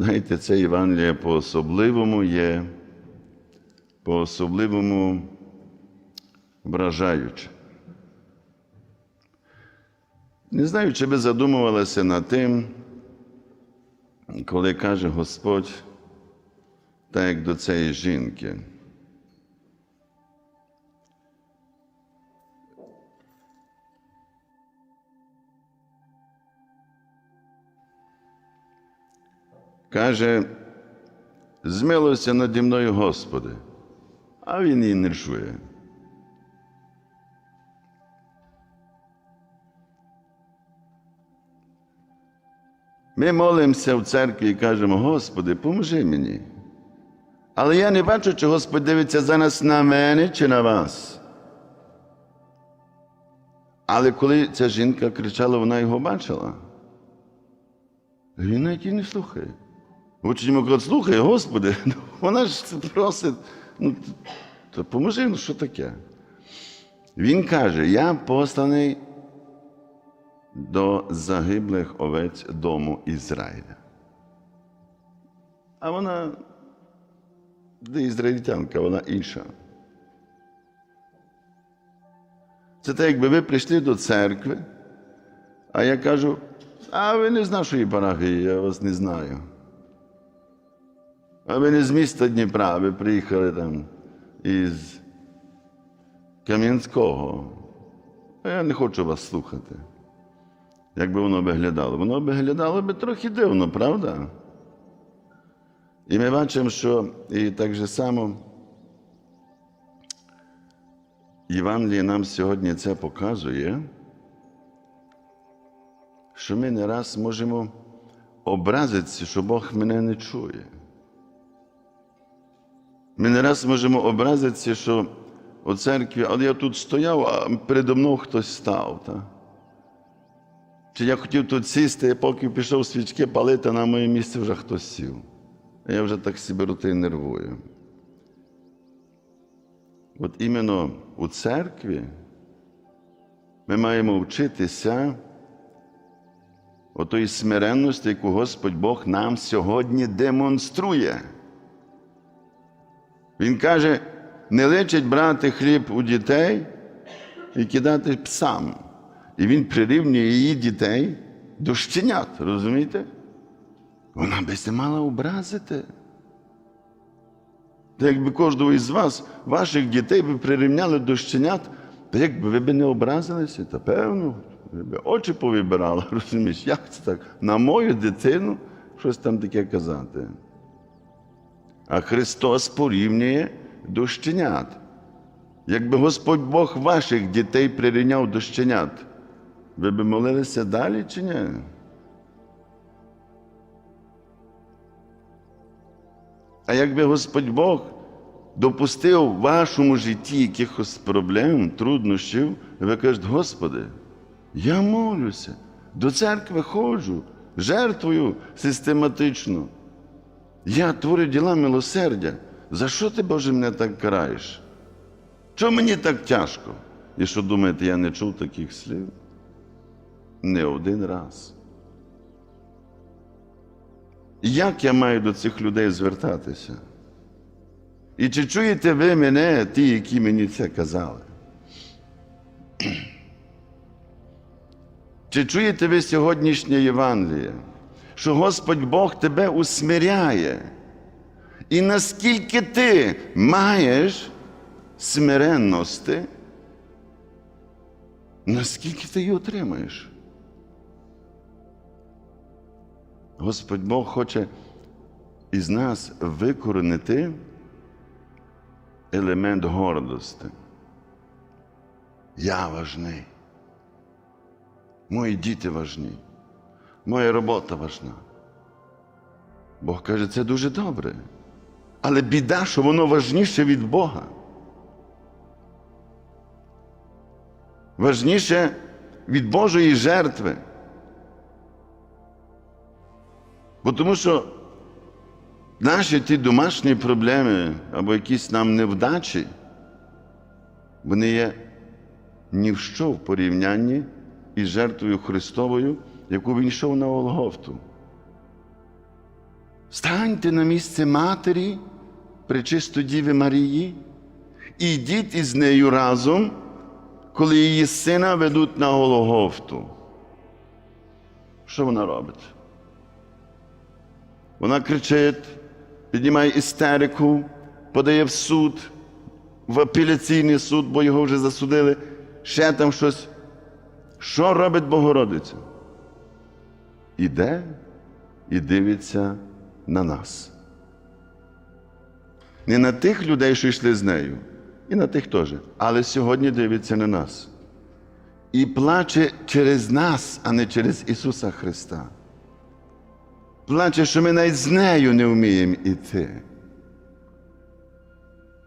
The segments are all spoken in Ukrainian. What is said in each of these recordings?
Знаєте, це Євангеліє по-особливому є, по-особливому вражаюче. Не знаю, чи ви задумувалися над тим, коли каже Господь, так як до цієї жінки. Каже, змилуйся наді мною, Господи, а він її не чує. Ми молимося в церкві і кажемо, Господи, поможи мені. Але я не бачу, чи Господь дивиться зараз на мене чи на вас. Але коли ця жінка кричала, вона його бачила. Він навіть її не слухає. Учень кажуть, слухай, Господи, ну, вона ж просить, ну, то поможи, ну що таке? Він каже, я посланий до загиблих овець дому Ізраїля. А вона де ізраїльтянка, вона інша. Це так, якби ви прийшли до церкви, а я кажу, а ви не з нашої парафії, я вас не знаю. А ви не з міста Дніпра, ви приїхали там із Кам'янського. А я не хочу вас слухати. Як би воно виглядало? Воно виглядало би трохи дивно, правда? І ми бачимо, що і так же само Євангеліє нам сьогодні це показує, що ми не раз можемо образитися, що Бог мене не чує. Ми не раз можемо образитися, що у церкві, але я тут стояв, а передо мною хтось став. Та? Чи я хотів тут сісти, а поки пішов свічки палити, а на моє місце вже хтось сів. А я вже так себе роти нервую. От іменно у церкві ми маємо вчитися отої смиренності, яку Господь Бог нам сьогодні демонструє. Він каже, не личить брати хліб у дітей і кидати псам. І він прирівнює її дітей до щенят, розумієте? Вона би се мала образити. Та якби кожного із вас, ваших дітей ви прирівняли до щенят, то якби ви б не образилися, та певно, ви б очі повибирали, розумієш, як це так? На мою дитину щось там таке казати. А Христос порівнює до щенят. Якби Господь Бог ваших дітей прирівняв до щенят, ви б молилися далі чи ні? А якби Господь Бог допустив в вашому житті якихось проблем, труднощів, ви кажете, Господи, я молюся, до церкви ходжу, жертвую систематично. Я творю діла милосердя. За що ти, Боже, мене так караєш? Чому мені так тяжко? І що думаєте, я не чув таких слів? Не один раз. Як я маю до цих людей звертатися? І чи чуєте ви мене, ті, які мені це казали? Чи чуєте ви сьогоднішнє Євангеліє, що Господь Бог тебе усмиряє? І наскільки ти маєш смиренності, наскільки ти її отримаєш? Господь Бог хоче із нас викоренити елемент гордості. Я важний. Мої діти важні. Моя робота важна. Бог каже, це дуже добре. Але біда, що воно важніше від Бога. Важніше від Божої жертви. Бо тому що наші ті домашні проблеми або якісь нам невдачі, вони є ні в що в порівнянні із жертвою Христовою, яку він йшов на Голгофту. Станьте на місце матері Пречисто Діви Марії і йдіть із нею разом, коли її сина ведуть на Гологофту. Що вона робить? Вона кричить, піднімає істерику, подає в суд, в апеляційний суд, бо його вже засудили, ще там щось. Що робить Богородиця? Іде і дивиться на нас. Не на тих людей, що йшли з нею, і на тих теж. Але сьогодні дивиться на нас. І плаче через нас, а не через Ісуса Христа. Плаче, що ми навіть з нею не вміємо іти.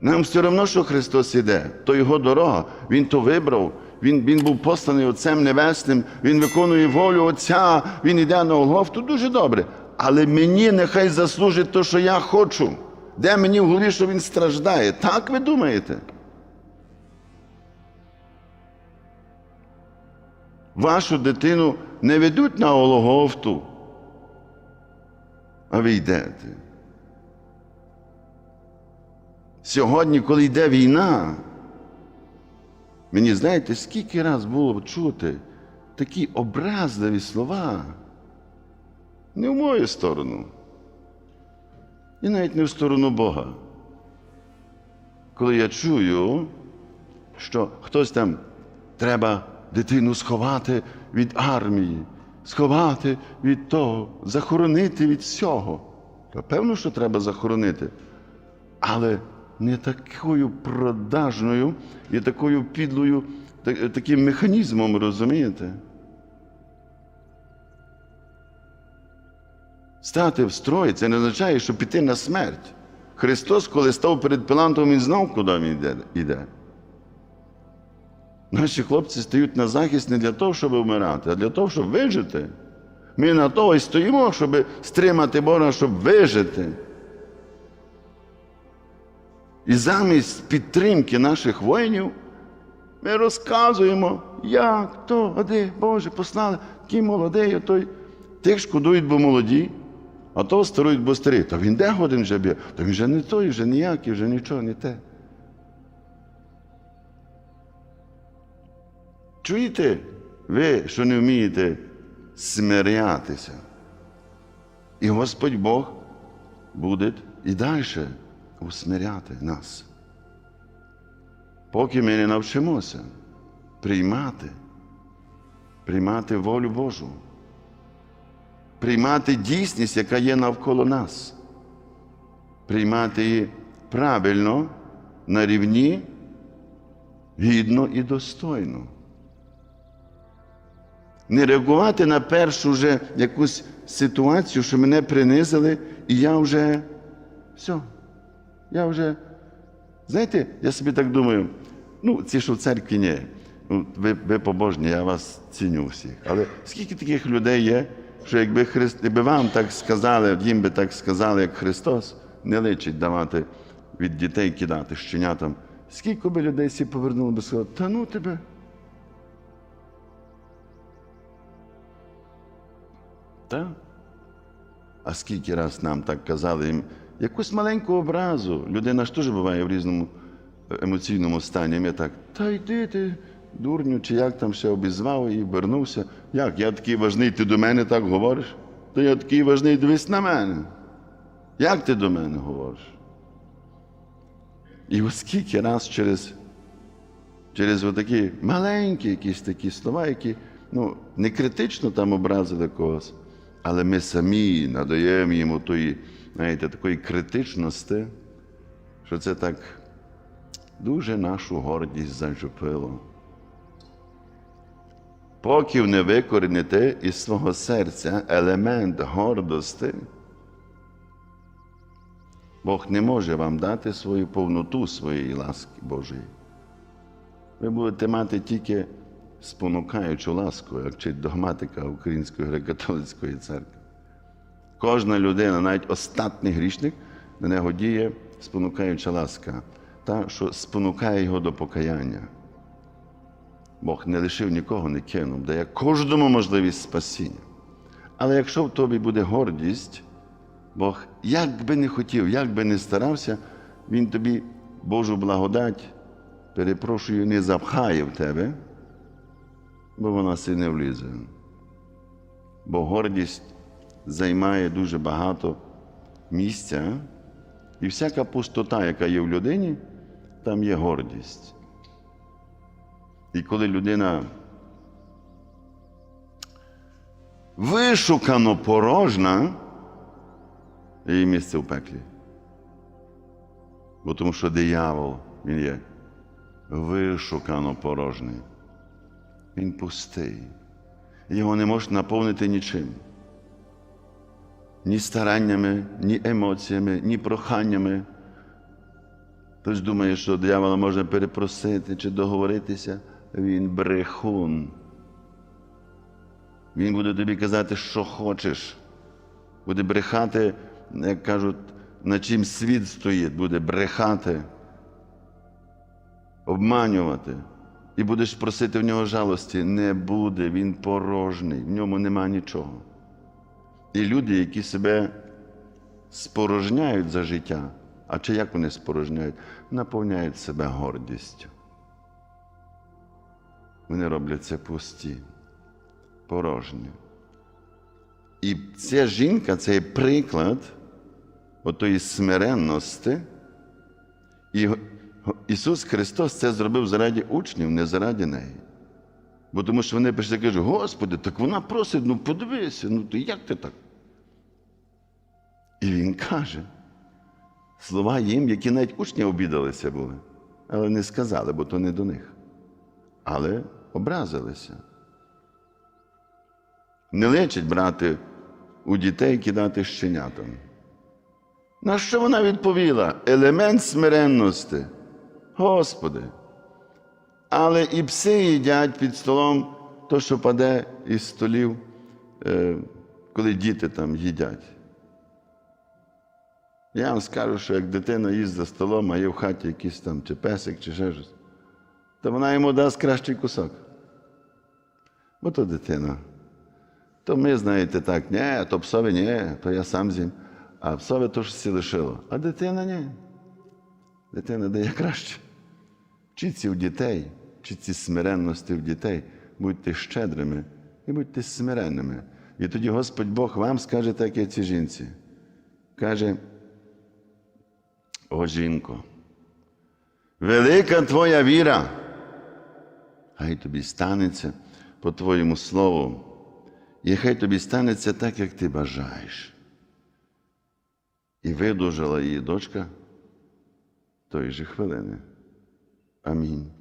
Нам все одно, що Христос іде, то Його дорога, Він то вибрав, Він він був посланий Отцем Небесним, Він виконує волю Отця, Він йде на Голгофту, дуже добре. Але мені нехай заслужить те, що я хочу. Де мені в голові, що він страждає? Так ви думаєте? Вашу дитину не ведуть на Ологофту, а ви йдете. Сьогодні, коли йде війна, мені знаєте, скільки раз було чути такі образливі слова, не в мою сторону, і навіть не в сторону Бога. Коли я чую, що хтось там треба дитину сховати від армії, сховати від того, захоронити від всього. То певно, що треба захоронити. Але не такою продажною і такою підлою, таким механізмом, розумієте? Стати в строй це не означає, що піти на смерть. Христос, коли став перед Пилантом, він знав, куди він йде. Наші хлопці стають на захист не для того, щоб вмирати, а для того, щоб вижити. Ми на того і стоїмо, щоб стримати Бога, щоб вижити. І замість підтримки наших воїнів ми розказуємо, як то, а де, Боже, послали, який молодий, а той. Тих шкодують, бо молоді, а того старують, бо старі. Та він де годин вже б'є? Та він вже не той, вже ніякий, вже нічого не те. Чуєте ви, що не вмієте смирятися? І Господь Бог буде і далі усмиряти нас. Поки ми не навчимося приймати, приймати волю Божу, приймати дійсність, яка є навколо нас, приймати її правильно, на рівні, гідно і достойно. Не реагувати на першу вже якусь ситуацію, що мене принизили, і я вже все. Я вже, знаєте, я собі так думаю, ну, ці, що в церкві ні, ну, ви, ви побожні, я вас ціню всіх. Але скільки таких людей є, що якби, Христ, якби вам так сказали, їм би так сказали, як Христос, не личить давати від дітей кидати щенятам. Скільки би людей всі повернули би сказали, та ну тебе. Так? А скільки раз нам так казали їм якусь маленьку образу. Людина ж теж буває в різному е, емоційному стані. Ми так, та йди ти, дурню, чи як там ще обізвав і вернувся. Як? Я такий важний, ти до мене так говориш? То я такий важний, дивись на мене. Як ти до мене говориш? І ось скільки раз через, через отакі маленькі якісь такі слова, які ну, не критично там образили когось, але ми самі надаємо йому тої, знаєте, такої критичності, що це так дуже нашу гордість зачепило. Поки не викорените із свого серця елемент гордості, Бог не може вам дати свою повноту своєї ласки Божої. Ви будете мати тільки спонукаючу ласку, як вчить догматика Української греко-католицької церкви. Кожна людина, навіть остатній грішник, на нього діє спонукаюча ласка, та, що спонукає його до покаяння. Бог не лишив нікого, не кинув, дає кожному можливість спасіння. Але якщо в тобі буде гордість, Бог, як би не хотів, як би не старався, Він тобі Божу благодать, перепрошую, не запхає в тебе, бо вона си не влізе. Бо гордість займає дуже багато місця, і всяка пустота, яка є в людині, там є гордість. І коли людина вишукано порожна, її місце в пеклі. Бо тому що диявол, він є вишукано порожний. Він пустий. Його не можна наповнити нічим. Ні стараннями, ні емоціями, ні проханнями. Хтось думає, що диявола можна перепросити чи договоритися. Він брехун. Він буде тобі казати, що хочеш. Буде брехати, як кажуть, на чим світ стоїть, буде брехати, обманювати. І будеш просити в нього жалості. Не буде, він порожний, в ньому нема нічого. І люди, які себе спорожняють за життя, а чи як вони спорожняють, наповняють себе гордістю. Вони роблять це пусті, порожні. І ця жінка це приклад отої смиренності. І Ісус Христос це зробив заради учнів, не заради неї. Бо тому що вони прийшли і кажуть, Господи, так вона просить, ну подивися, ну то як ти так? І Він каже слова їм, які навіть учні обідалися були, але не сказали, бо то не до них. Але образилися. Не лечить брати у дітей кидати щенятам. На що вона відповіла? Елемент смиренності. Господи. Але і пси їдять під столом то, що паде із столів, е, коли діти там їдять. Я вам скажу, що як дитина їсть за столом, а є в хаті якийсь там чи песик, чи ще щось, то вона йому дасть кращий кусок. Бо то дитина. То ми, знаєте, так, ні, то псові ні, то я сам з'їм. А псові то ж лишило. А дитина ні. Дитина дає краще. Вчіться у дітей, вчіться смиренності в дітей, будьте щедрими і будьте смиренними. І тоді Господь Бог вам скаже так, як цій жінці. Каже, о жінко, велика твоя віра, хай тобі станеться по твоєму слову, і хай тобі станеться так, як ти бажаєш. І видужала її дочка тої же хвилини. Амінь.